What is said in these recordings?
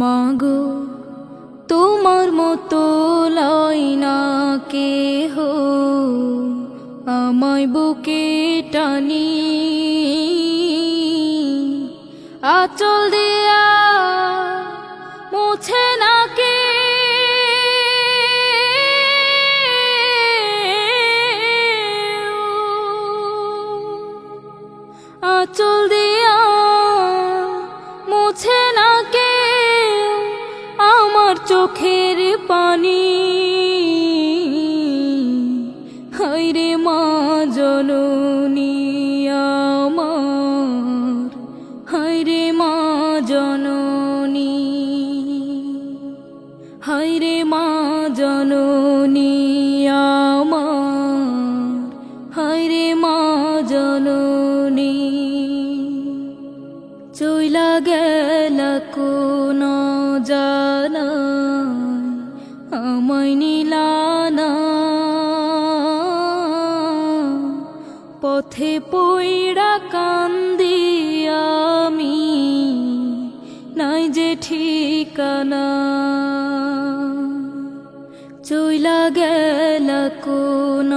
মাগো, তোমার মতো লয় না কে হো আমায় বুকে টানি, আচল দিয়া মুছে না কে। আচল দিয়া মুছে চোখের পানি। হৈরে মা জননী আমার। হাইরে মা জননী। হৈরে মা চইলা গেল কোন জানা আমায় নিলানা পথে পইড়া কান্দি আমি, নাই যে ঠিকানা। চইলা গেল কোন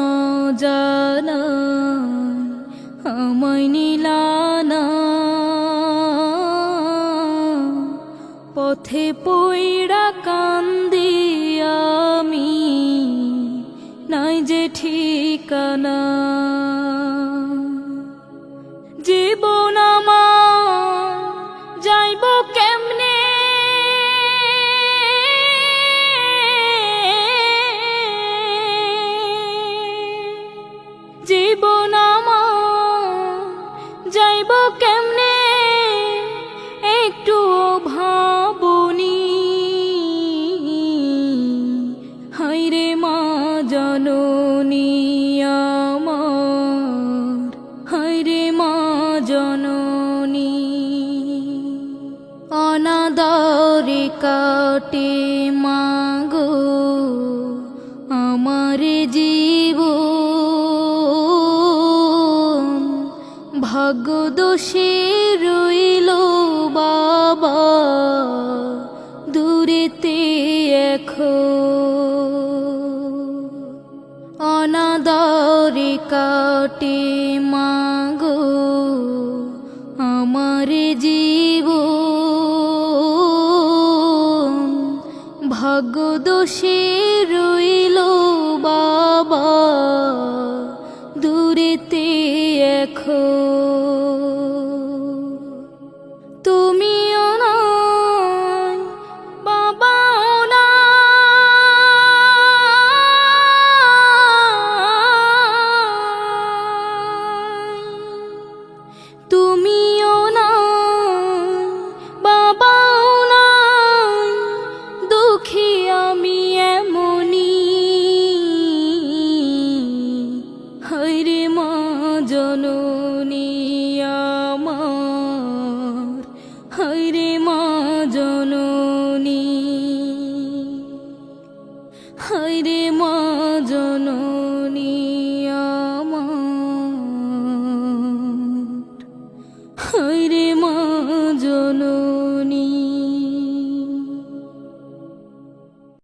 জানা পথে কাটে মাগো আমার জীব ভাগ্য দোষে রইল বাবা দূরেতে এখন অনাদরে কাটে মাগো ভাগ্য দোষে রইল বাবা। দূরেতে এখন হরে মা জননী হরে মা জননী আমার মা জননী।